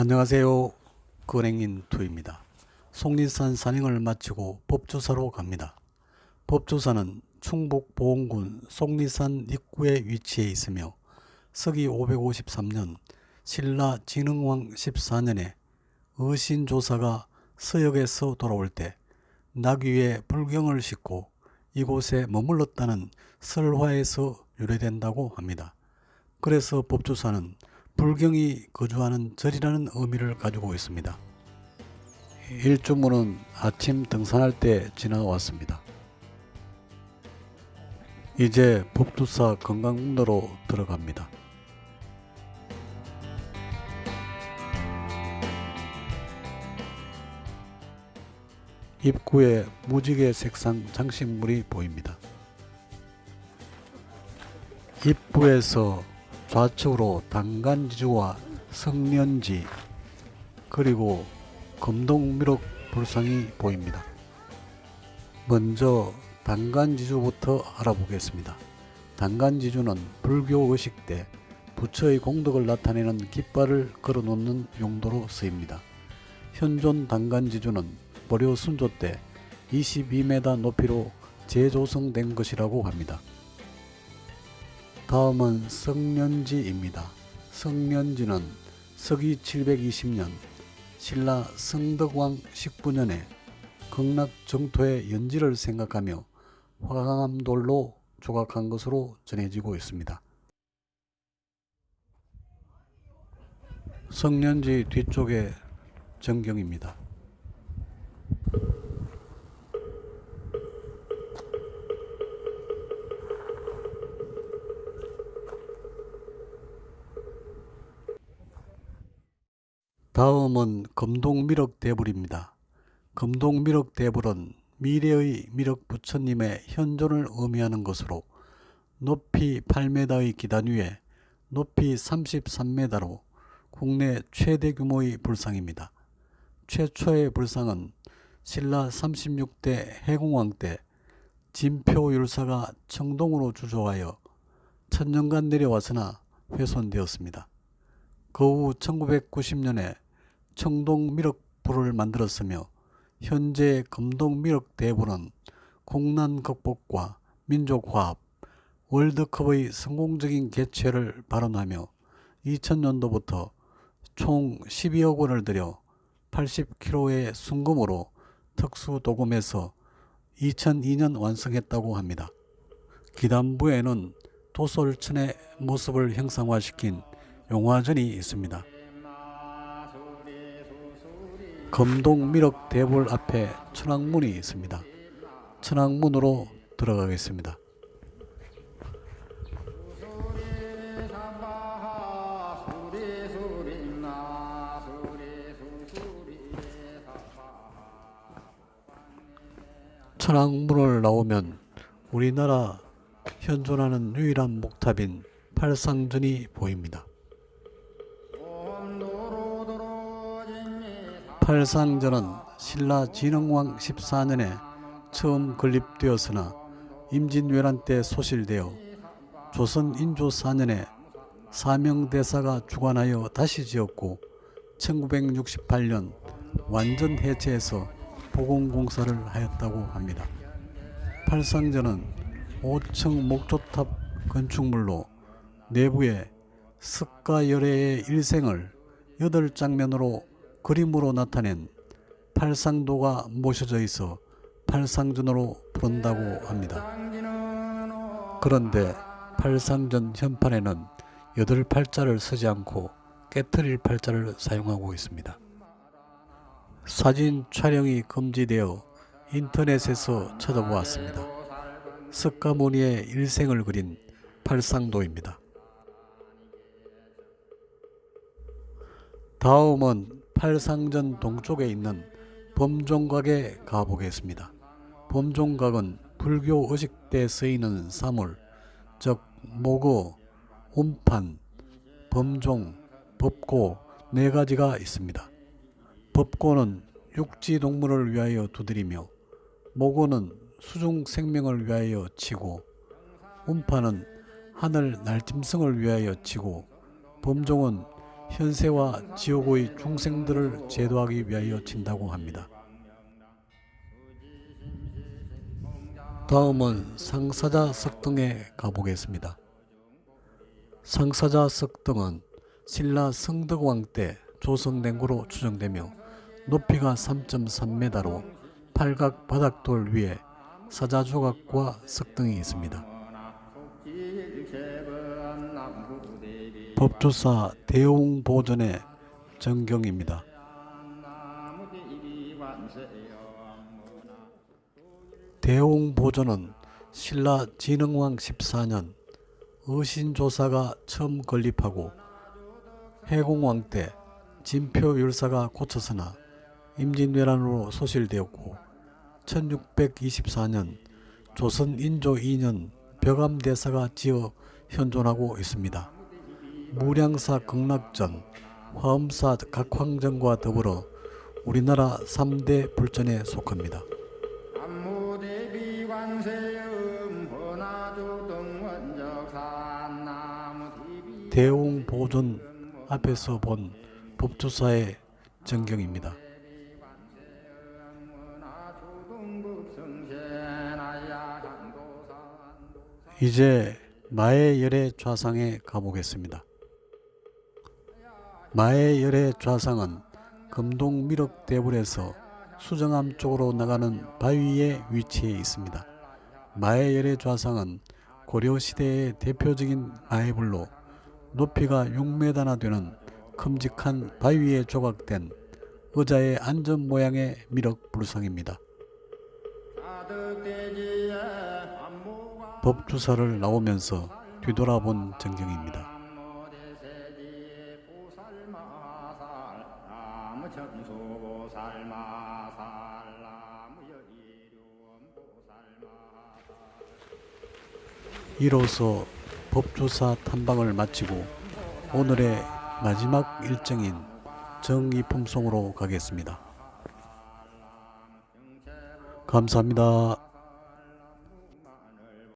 안녕하세요. 근행인 투입니다. 속리산 산행을 마치고 법조사로 갑니다. 법조사는 충북 보은군 속리산 입구에 위치해 있으며 서기 553년 신라 진흥왕 14년에 의신조사가 서역에서 돌아올 때 나귀에 불경을 싣고 이곳에 머물렀다는 설화에서 유래된다고 합니다. 그래서 법조사는 불경이 거주하는 절이라는 의미를 가지고 있습니다. 일주문은 아침 등산할 때 지나왔습니다. 이제 법조사 건강문으로 들어갑니다. 입구에 무지개 색상 장식물이 보입니다. 입구에서 좌측으로 단간지주와 성년지 그리고 금동미륵 불상이 보입니다. 먼저 단간지주부터 알아보겠습니다. 단간지주는 불교 의식 때 부처의 공덕을 나타내는 깃발을 걸어놓는 용도로 쓰입니다. 현존 단간지주는 보려 순조 때 22m 높이로 재조성된 것이라고 합니다. 다음은 성년지입니다. 성년지는 서기 720년 신라 성덕왕 19년에 극락 정토의 연지를 생각하며 화강암 돌로 조각한 것으로 전해지고 있습니다. 성년지 뒤쪽에 정경입니다. 다음은 금동미륵 대불입니다. 금동미륵 대불은 미래의 미륵 부처님의 현존을 의미하는 것으로 높이 8m의 기단 위에 높이 33m로 국내 최대 규모의 불상입니다. 최초의 불상은 신라 36대 해공왕 때 진표 율사가 청동으로 주조하여 천년간 내려왔으나 훼손되었습니다. 그 후 1990년에 청동 미륵부를 만들었으며 현재 금동 미륵대부는 국난 극복과 민족화합, 월드컵의 성공적인 개최를 발언하며 2000년도부터 총 12억 원을 들여 80kg의 순금으로 특수 도금해서 2002년 완성했다고 합니다. 기단부에는 도솔천의 모습을 형상화시킨 용화전이 있습니다. 금동미륵 대불 앞에 천왕문이 있습니다. 천왕문으로 들어가겠습니다. 천왕문을 나오면 우리나라 현존하는 유일한 목탑인 팔상전이 보입니다. 팔상전은 신라 진흥왕 14년에 처음 건립되었으나 임진왜란 때 소실되어 조선 인조 4년에 사명대사가 주관하여 다시 지었고 1968년 완전 해체해서 보공공사를 하였다고 합니다. 팔상전은 5층 목조탑 건축물로 내부에 석가열애의 일생을 8장면으로 그림으로 나타낸 팔상도가 모셔져 있어 팔상전으로 부른다고 합니다. 그런데 팔상전 현판에는 여덟 팔자를 쓰지 않고 깨트릴 팔자를 사용하고 있습니다. 사진 촬영이 금지되어 인터넷에서 찾아보았습니다. 석가모니의 일생을 그린 팔상도입니다. 다음은 팔상전 동쪽에 있는 범종각에 가보겠습니다. 범종각은 불교 의식 때 쓰이는 사물, 즉 모고, 운판, 범종, 법고 네 가지가 있습니다. 법고는 육지 동물을 위하여 두드리며 모고는 수중 생명을 위하여 치고 운판은 하늘 날짐승을 위하여 치고 범종은 현세와 지옥의 중생들을 제도하기 위하여 친다고 합니다. 다음은 상사자 석 등에 가보겠습니다. 상사자 석 등은 신라 성덕왕 때 조성된 거로 추정되며 높이가 3.3m로 팔각 바닥돌 위에 사자 조각과 석등이 있습니다. 법조사 대웅보전의 정경입니다. 대웅보전은 신라 진흥왕 14년 의신조사가 처음 건립하고 해공왕 때 진표율사가 고쳐서나 임진왜란으로 소실되었고 1624년 조선 인조 2년 벽암대사가 지어 현존하고 있습니다. 무량사 극락전, 화엄사 각황전과 더불어 우리나라 3대 불전에 속합니다. 대웅보존 앞에서 본 법조사의 정경입니다. 이제 마의 열의 좌상에 가보겠습니다. 마의 열의 좌상은 금동 미륵 대불에서 수정암 쪽으로 나가는 바위에 위치해 있습니다. 마의 열의 좌상은 고려 시대의 대표적인 마의불로 높이가 6m나 되는 큼직한 바위에 조각된 의자의 안전 모양의 미륵 불상입니다. 가득대지에 안무가 법주사를 나오면서 뒤돌아본 정경입니다. 이로써 법주사 탐방을 마치고 오늘의 마지막 일정인 정의품송으로 가겠습니다. 감사합니다.